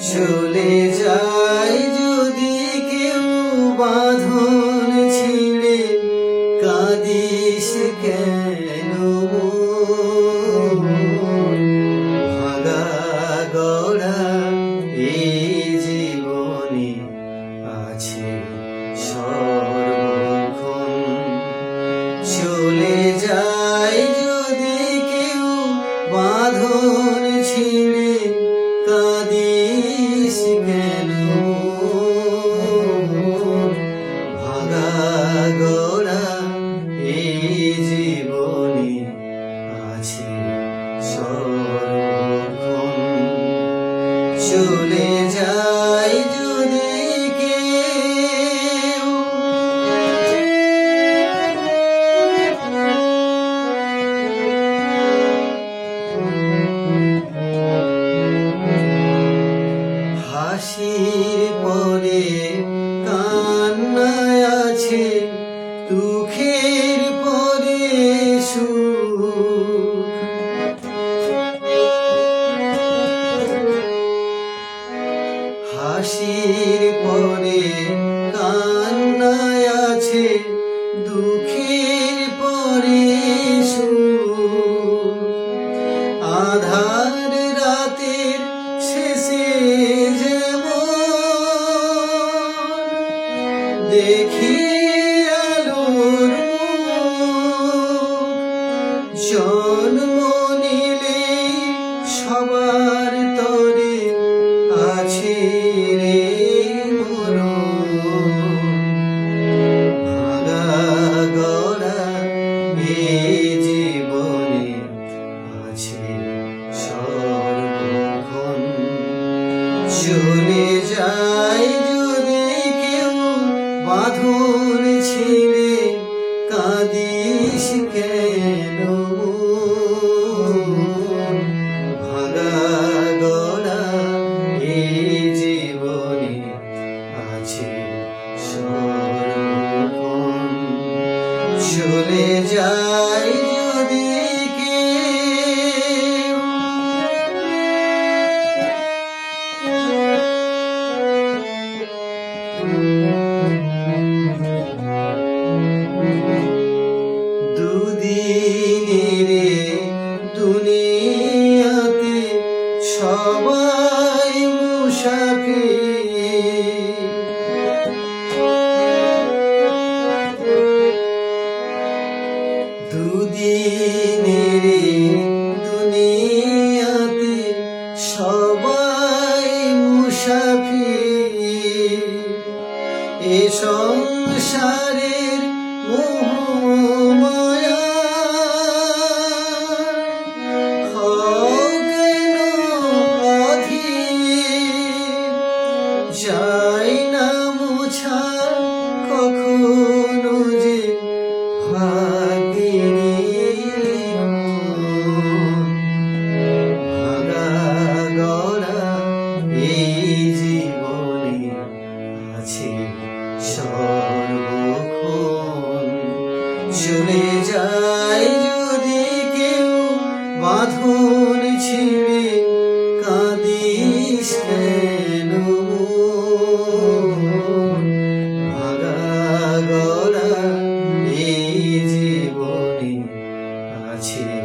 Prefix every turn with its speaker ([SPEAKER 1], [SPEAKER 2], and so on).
[SPEAKER 1] চলে যায় যদি কেউ বাঁধন ছিঁড়ে, কাঁদিস কেন? ভাগা গড়া এই জীবনে আছে সর্বক্ষণ চলে যায় যদি কেউ বাঁধন ছিঁড়ে পরে কান্নায় আছে দুঃখের পরে সুখ। হাসির পরে দেখি আলোর নিলে সবার তরে আছে রে জীবনে আছে সর্বক্ষণ। বাঁধন ছিঁড়ে কাঁদিস কেন? সবাই মুসাফির। দুদিনের দুনিয়াতে সবাই মুসাফির। এ সংসারের চলে যায়। যদি কেউ বাঁধন ছিঁড়ে কাঁদিস কেন? ভাগা গড়া এই জীবনে আছে